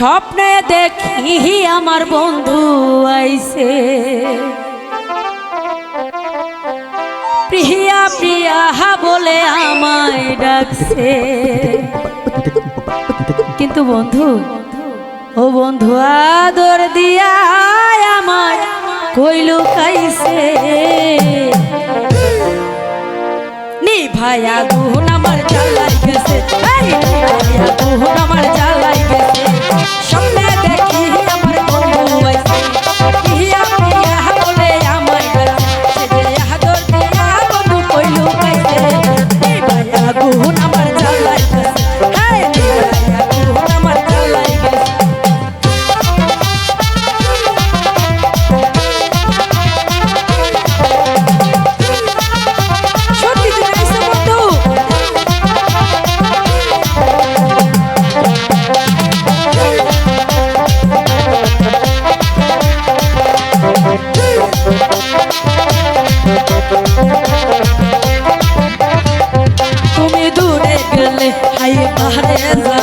স্বপ্নে দেখি আমার বন্ধু আইসে প্রিয়া প্রিয়া বলে আমায় ডাকছে। কিন্তু বন্ধু, ও বন্ধু আদর দিয়া আমায় কইলু কাইছে নিভায়া দুহন আমার জ্বালাই এই ভাইয়া দুহন আমার চাল তুমি দূরে গেলে হাই পাহাড়ে যা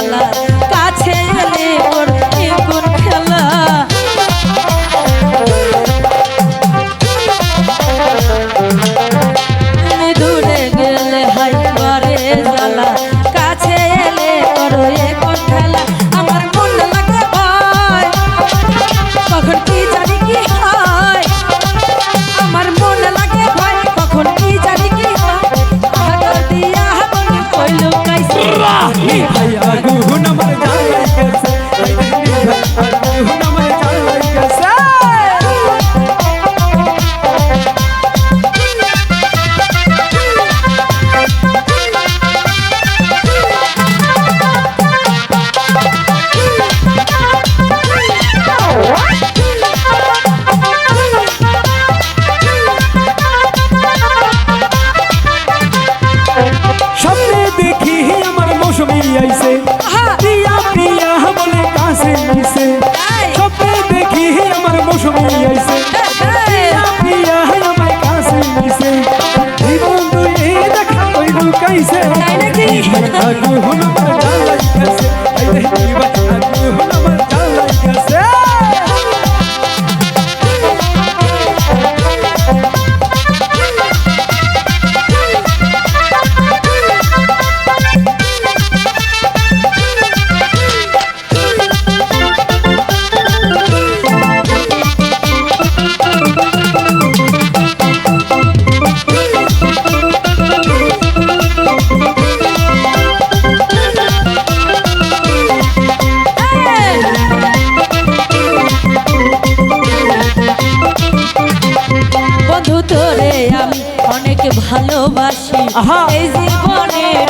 জীবন দুয়ে দেখা কইব কইছে তাই নাকি আগুন মারা লাগতেছে। আইতে কি অনেক ভালোবাসি। এই জীবনের